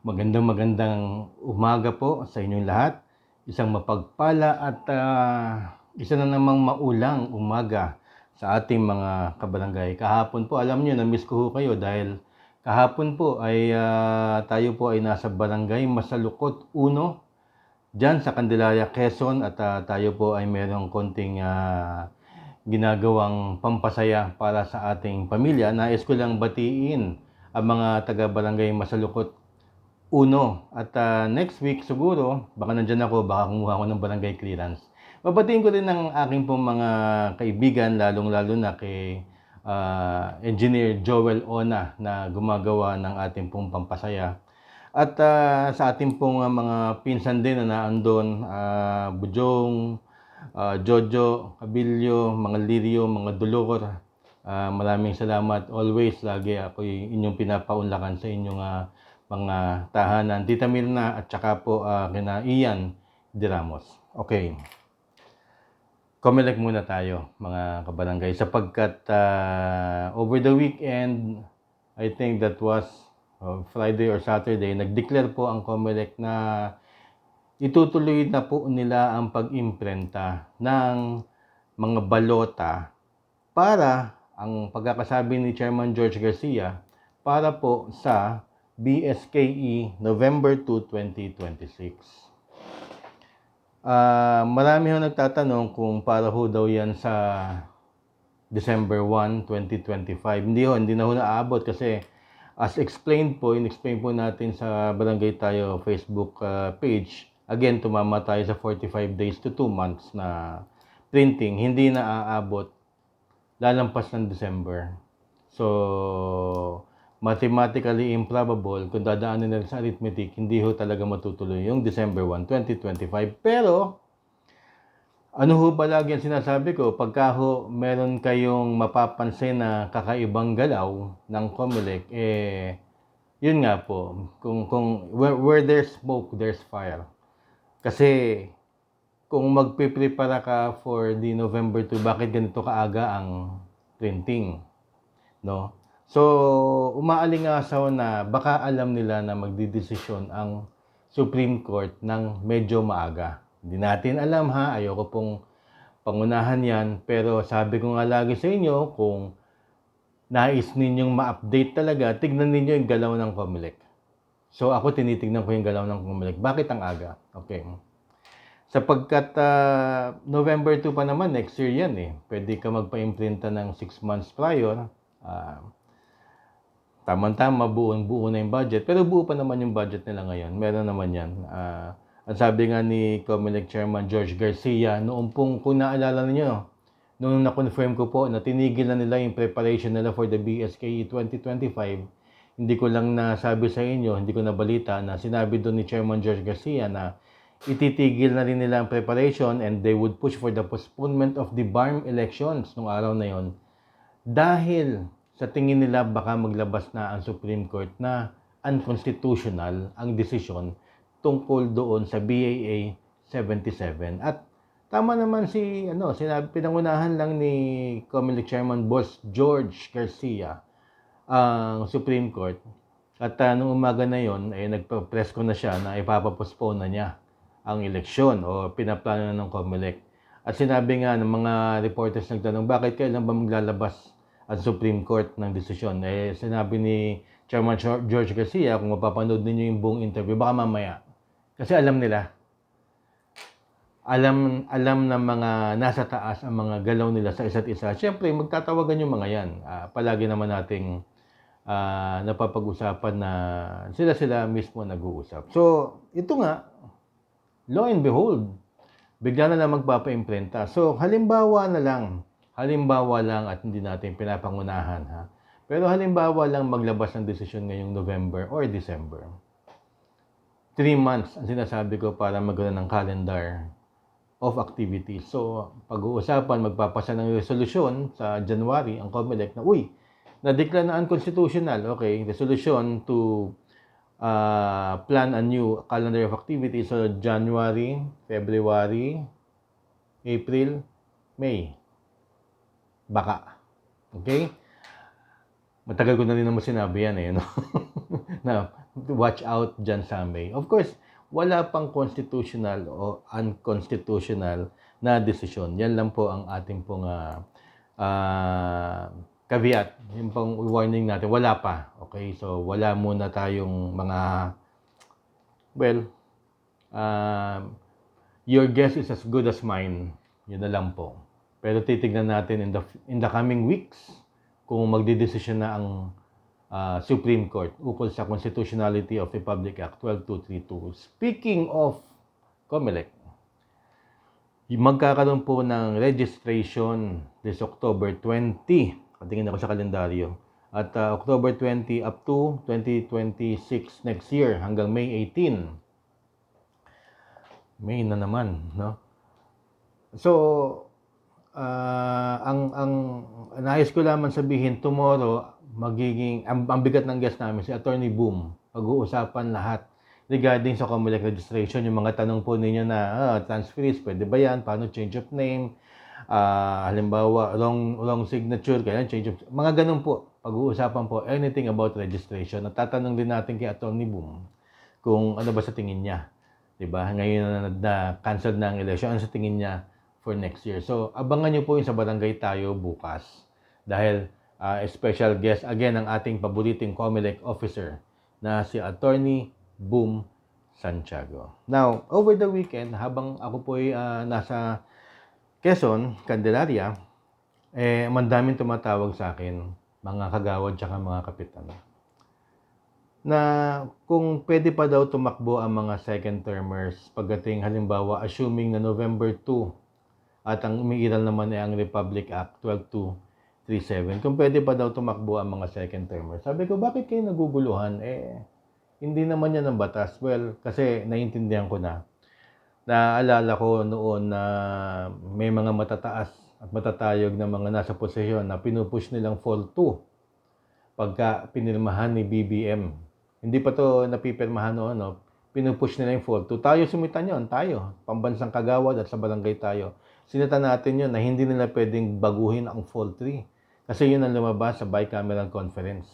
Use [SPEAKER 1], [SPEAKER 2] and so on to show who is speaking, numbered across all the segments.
[SPEAKER 1] Magandang magandang umaga po sa inyong lahat. Isang mapagpala at ah, isa na namang maulang umaga sa ating mga kabarangay. Kahapon po, alam nyo, na-miss ko kayo dahil kahapon po ay ah, tayo po ay nasa barangay Masalukot 1 dyan sa Candelaria, Quezon at ah, tayo po ay merong konting ah, ginagawang pampasaya para sa ating pamilya. Nais ko lang batiin ang mga taga-barangay Masalukot Uno. At ah, next week siguro, baka nandyan ako, baka kumuha ko ng barangay clearance. Babatiin ko rin ng aking pong mga kaibigan, lalong-lalo na kay ah, Engineer Joel Ona na gumagawa ng ating pong pampasaya. At ah, sa ating pong ah, mga pinsan din na naandun, ah, Bujong, ah, Jojo, Kabilyo, mga Lirio, mga Dolor, ah, maraming salamat. Always, lagi ako inyong pinapaunlakan sa inyong ah, mga tahanan. Tita Mirna at saka po ah, kina Ian De Ramos. Okay. Comelec muna tayo, mga kabarangay, sapagkat ah, over the weekend, I think that was uh, Friday or Saturday, nag-declare po ang Comelec na itutuloy na po nila ang pag-imprenta ng mga balota para ang pagkakasabi ni Chairman George Garcia para po sa BSKE November 2, 2026. Ah, marami ho nagtatanong kung para ho daw yan sa December 1, 2025. Hindi ho, hindi na ho naabot kasi as explained po, in-explain po natin sa Barangay Tayo Facebook ah, page, again, tumama tayo sa 45 days to 2 months na printing. Hindi na aabot lalampas ng December. So, mathematically improbable kung dadaanin nila sa arithmetic, hindi ho talaga matutuloy yung December 1, 2025. Pero, ano ho ba lagi ang sinasabi ko? Pagka ho meron kayong mapapansin na kakaibang galaw ng Comelec, eh, yun nga po, kung, kung where, where there's smoke, there's fire. Kasi, kung magpiprepara ka for the November 2, bakit ganito kaaga ang printing? No? So, umaalingasaw na baka alam nila na magdidesisyon ang Supreme Court ng medyo maaga. Hindi natin alam ha, ayoko pong pangunahan yan, pero sabi ko nga lagi sa inyo, kung nais ninyong ma-update talaga, tignan ninyo yung galaw ng Comelec. So, ako tinitignan ko yung galaw ng Comelec. Bakit ang aga? Okay. Sapagkat ah, November 2 pa naman, next year yan eh. Pwede ka magpa-imprinta ng 6 months prior. Ah, Tama-tama, buong-buo na yung budget. Pero buo pa naman yung budget nila ngayon. Meron naman yan. Ah, ang sabi nga ni Comelec Chairman George Garcia, noong pong, kung naalala niyo, noong na-confirm ko po na tinigil na nila yung preparation nila for the BSKE 2025, hindi ko lang nasabi sa inyo, hindi ko nabalita na sinabi doon ni Chairman George Garcia na ititigil na rin nila ang preparation and they would push for the postponement of the BARM elections nung araw na yon dahil sa tingin nila baka maglabas na ang Supreme Court na unconstitutional ang desisyon tungkol doon sa BAA 77. At tama naman si ano, sinabi pinangunahan lang ni Comelec Chairman Boss George Garcia ang Supreme Court. At uh, nung umaga na yon ay nagpa-press ko na siya na ipapapostpone na niya ang eleksyon o pinaplano na ng Comelec. At sinabi nga ng mga reporters nagtanong, bakit kailan ba maglalabas ang Supreme Court ng desisyon. Eh, sinabi ni Chairman George Garcia, kung mapapanood ninyo yung buong interview, baka mamaya. Kasi alam nila. Alam, alam ng mga nasa taas ang mga galaw nila sa isa't isa. Siyempre, magtatawagan yung mga yan. Ah, palagi naman nating ah, napapag-usapan na sila-sila mismo nag-uusap. So, ito nga, lo and behold, bigla na lang magpapa-imprenta. So, halimbawa na lang, halimbawa lang at hindi natin pinapangunahan ha. Pero halimbawa lang maglabas ng desisyon ngayong November or December. Three months ang sinasabi ko para magkaroon ng calendar of activities. So, pag-uusapan, magpapasa ng resolusyon sa January ang COMELEC na, uy, na-declare na unconstitutional. Okay, resolution to uh, plan a new calendar of activities. So, January, February, April, May. Baka. Okay? Matagal ko na rin naman sinabi yan eh. No? na watch out dyan sa May. Of course, wala pang constitutional o unconstitutional na desisyon. Yan lang po ang ating pong ah, ah, caveat. Yung pang warning natin, wala pa. Okay, so wala muna tayong mga, well, um, your guess is as good as mine. Yun na lang po. Pero titignan natin in the, in the coming weeks kung magdidesisyon na ang ah, Supreme Court ukol sa constitutionality of Republic Act 12232. Speaking of COMELEC, magkakaroon po ng registration this October 20. Patingin ako sa kalendaryo. At ah, October 20 up to 2026 next year hanggang May 18. May na naman, no? So, ah, ang ang nais ko lamang sabihin tomorrow magiging ang, ang bigat ng guest namin si Attorney Boom. Pag-uusapan lahat regarding sa Comelec registration, yung mga tanong po ninyo na ah, transferees, pwede ba yan? Paano change of name? Ah, halimbawa, wrong, wrong signature, kaya change of... Mga ganun po, pag-uusapan po anything about registration. At tatanong din natin kay Attorney Boom kung ano ba sa tingin niya. 'Di ba? Ngayon na, na cancel na ang election, ano sa tingin niya for next year. So, abangan niyo po yung sa barangay tayo bukas. Dahil ah, special guest again ang ating paboritong COMELEC officer na si Attorney Boom Santiago. Now, over the weekend, habang ako po ay ah, nasa Quezon, Candelaria, eh, mandaming tumatawag sa akin, mga kagawad tsaka mga kapitan. Na kung pwede pa daw tumakbo ang mga second termers pagdating halimbawa assuming na November 2 at ang umiiral naman ay ang Republic Act 12237 kung pwede pa daw tumakbo ang mga second termers. Sabi ko, bakit kayo naguguluhan? Eh, hindi naman yan ang batas. Well, kasi naiintindihan ko na. Naaalala ko noon na may mga matataas at matatayog na mga nasa posisyon na pinupush nilang fall 2 pagka pinirmahan ni BBM. Hindi pa to napipirmahan noon, no? pinupush nila yung fall 2. Tayo sumitan yon tayo. Pambansang kagawad at sa barangay tayo. Sinita natin yun na hindi nila pwedeng baguhin ang fall 3. Kasi yun ang lumabas sa bicameral conference.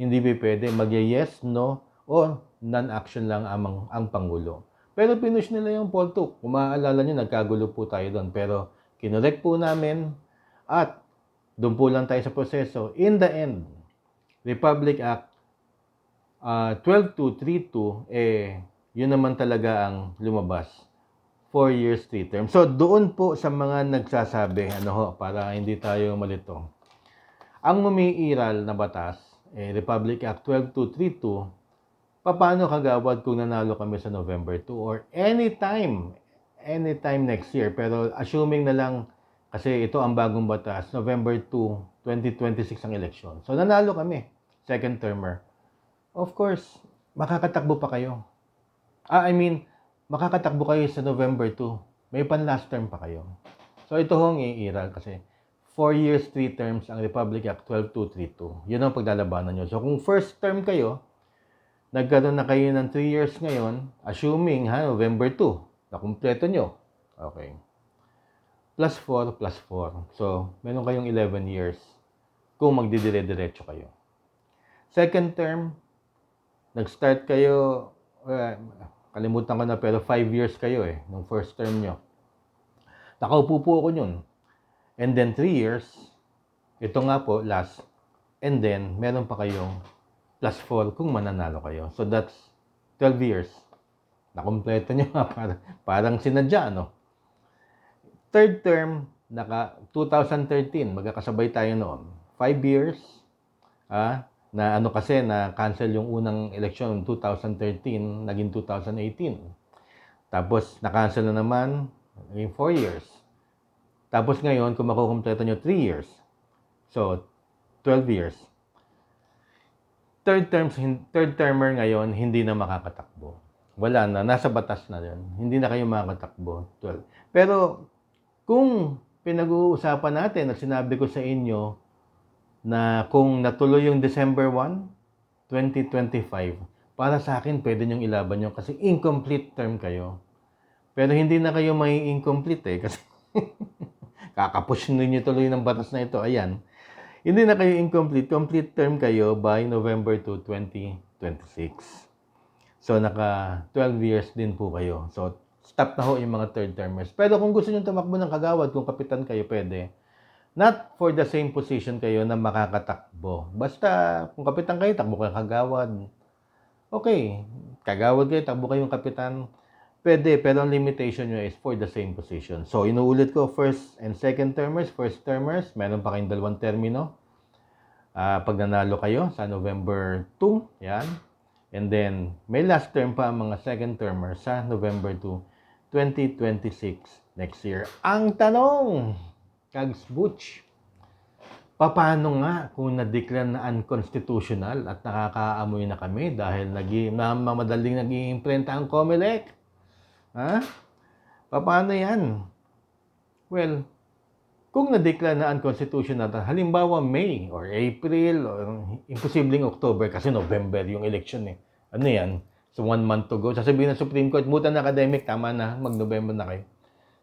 [SPEAKER 1] Hindi ba pwede mag-yes, no, o non-action lang ang, ang Pangulo. Pero pinush nila yung fall 2. Kung maaalala nyo, nagkagulo po tayo doon. Pero kinorek po namin at doon po lang tayo sa proseso. In the end, Republic Act uh, 12232, eh, yun naman talaga ang lumabas. 4 years, 3 terms. So, doon po sa mga nagsasabi, ano ho, para hindi tayo malito. Ang umiiral na batas, eh, Republic Act 12232, paano kagawad kung nanalo kami sa November 2 or anytime, anytime next year. Pero assuming na lang, kasi ito ang bagong batas, November 2, 2026 ang election. So nanalo kami, second termer. Of course, makakatakbo pa kayo. Ah, I mean, makakatakbo kayo sa November 2. May pan last term pa kayo. So ito hong iiral kasi 4 years, 3 terms ang Republic Act 12232. Yun ang paglalabanan nyo. So kung first term kayo, nagkaroon na kayo ng 3 years ngayon, assuming ha, November 2, na kumpleto nyo. Okay. Plus 4, plus 4. So, meron kayong 11 years kung magdidire-diretso kayo. Second term, nag-start kayo, uh, kalimutan ko na pero 5 years kayo eh, nung first term nyo. Nakaupo po ako yun. And then 3 years, ito nga po, last. And then, meron pa kayong plus 4 kung mananalo kayo. So that's 12 years. Nakompleto nyo nga, parang, parang sinadya, no? Third term, naka 2013, magkakasabay tayo noon. 5 years, ah, na ano kasi, na cancel yung unang election 2013, naging 2018. Tapos, na-cancel na naman, naging 4 years. Tapos ngayon, kung makukompleto nyo 3 years. So, 12 years third terms third termer ngayon hindi na makakatakbo. Wala na, nasa batas na 'yon. Hindi na kayo makakatakbo. 12. Pero kung pinag-uusapan natin at sinabi ko sa inyo na kung natuloy yung December 1, 2025, para sa akin pwede niyong ilaban yun kasi incomplete term kayo. Pero hindi na kayo may incomplete eh kasi kakapush ninyo tuloy ng batas na ito. Ayan. Hindi na kayo incomplete. Complete term kayo by November 2, 2026. So, naka 12 years din po kayo. So, stop na ho yung mga third termers. Pero kung gusto nyo tumakbo ng kagawad, kung kapitan kayo, pwede. Not for the same position kayo na makakatakbo. Basta, kung kapitan kayo, takbo kayo kagawad. Okay, kagawad kayo, takbo kayong kapitan. Pwede, pero ang limitation nyo is for the same position. So, inuulit ko, first and second termers, first termers, meron pa kayong dalawang termino. Ah, pag nanalo kayo sa November 2, yan. And then, may last term pa ang mga second termers sa November 2, 2026 next year. Ang tanong, Kags Butch, paano nga kung na-declare na unconstitutional at nakakaamoy na kami dahil nagi, madaling naging imprenta ang COMELEC? Ha? Paano yan? Well, kung na-declare na unconstitutional, halimbawa May or April or imposibleng October kasi November yung election eh. Ano yan? So one month to go. Sasabihin ng Supreme Court, buta na academic, tama na, mag-November na kayo.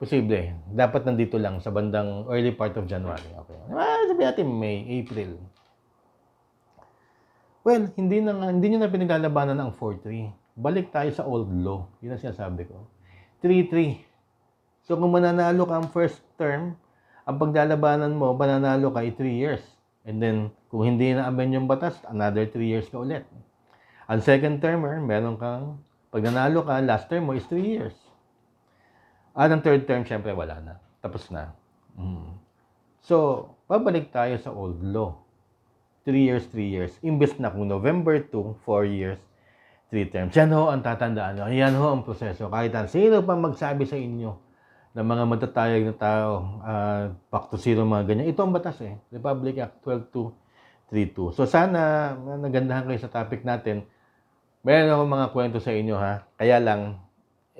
[SPEAKER 1] Posible. Dapat nandito lang sa bandang early part of January. Okay. Ah, sabihin natin May, April. Well, hindi na nga, hindi nyo na pinaglalabanan ang 4-3. Balik tayo sa old law. Yun ang sinasabi ko. 3-3. So kung mananalo ka ang first term, ang paglalabanan mo, mananalo ka ay 3 years. And then, kung hindi na-amend yung batas, another 3 years ka ulit. Ang second termer, meron kang, pag nanalo ka, last term mo is 3 years. At ang third term, syempre wala na. Tapos na. Mm. So, babalik tayo sa old law. 3 years, 3 years. Imbes na kung November 2, 4 years, 3 terms. Yan ho ang tatandaan nyo. Yan ho ang proseso. Kahit ang sino pa magsabi sa inyo ng mga matatayag na tao, uh, back to zero, mga ganyan. Ito ang batas eh. Republic Act 12232. So sana nagandahan kayo sa topic natin. Meron ako mga kwento sa inyo ha. Kaya lang,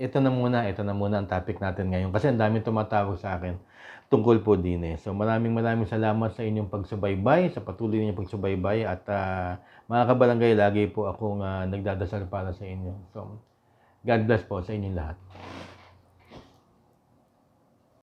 [SPEAKER 1] ito na muna, ito na muna ang topic natin ngayon. Kasi ang daming tumatawag sa akin tungkol po din eh. So maraming maraming salamat sa inyong pagsubaybay, sa patuloy ninyong pagsubaybay at uh, mga kabarangay, lagi po akong uh, nagdadasal para sa inyo. So, God bless po sa inyong lahat.